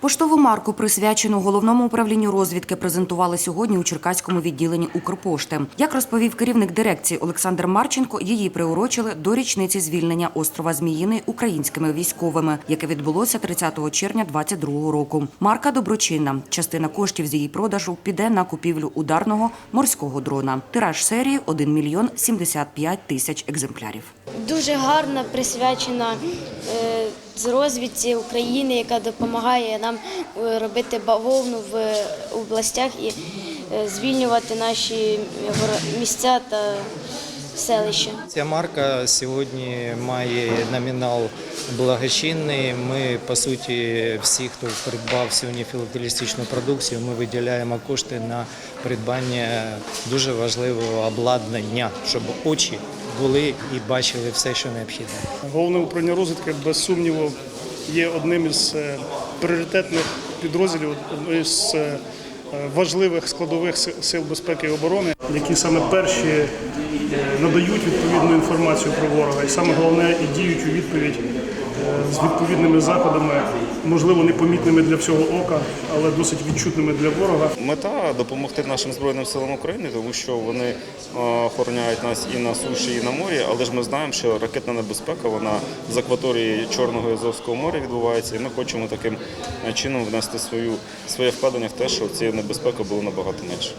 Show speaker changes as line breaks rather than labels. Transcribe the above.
Поштову марку, присвячену головному управлінню розвідки, презентували сьогодні у Черкаському відділенні Укрпошти. Як розповів керівник дирекції Олександр Марченко, її приурочили до річниці звільнення острова Зміїний українськими військовими, яке відбулося 30 червня 2022 року. Марка доброчинна. Частина коштів з її продажу піде на купівлю ударного морського дрона. Тираж серії 1 мільйон 75 тисяч екземплярів.
Дуже гарна, присвячена е, з розвідці України, яка допомагає нам е, робити бавовну в областях і е, звільнювати наші горо- місця та селища.
Ця марка сьогодні має номінал благочинний. Ми, по суті, всі, хто придбав сьогодні філателістичну продукцію, ми виділяємо кошти на придбання дуже важливого обладнання, щоб очі були і бачили все, що необхідно.
Головне управління розвідки, без сумніву, є одним із е, пріоритетних підрозділів, одним із е, важливих складових сил безпеки і оборони, які саме перші е, надають відповідну інформацію про ворога, і саме головне і діють у відповідь з відповідними заходами, можливо, непомітними для всього ока, але досить відчутними для ворога.
Мета допомогти нашим збройним силам України, тому що вони е, охороняють нас і на суші, і на морі. Але ж ми знаємо, що ракетна небезпека вона з акваторії Чорного і Азовського моря відбувається, і ми хочемо таким чином внести свою своє вкладення в те, що цієї небезпеки було набагато менше.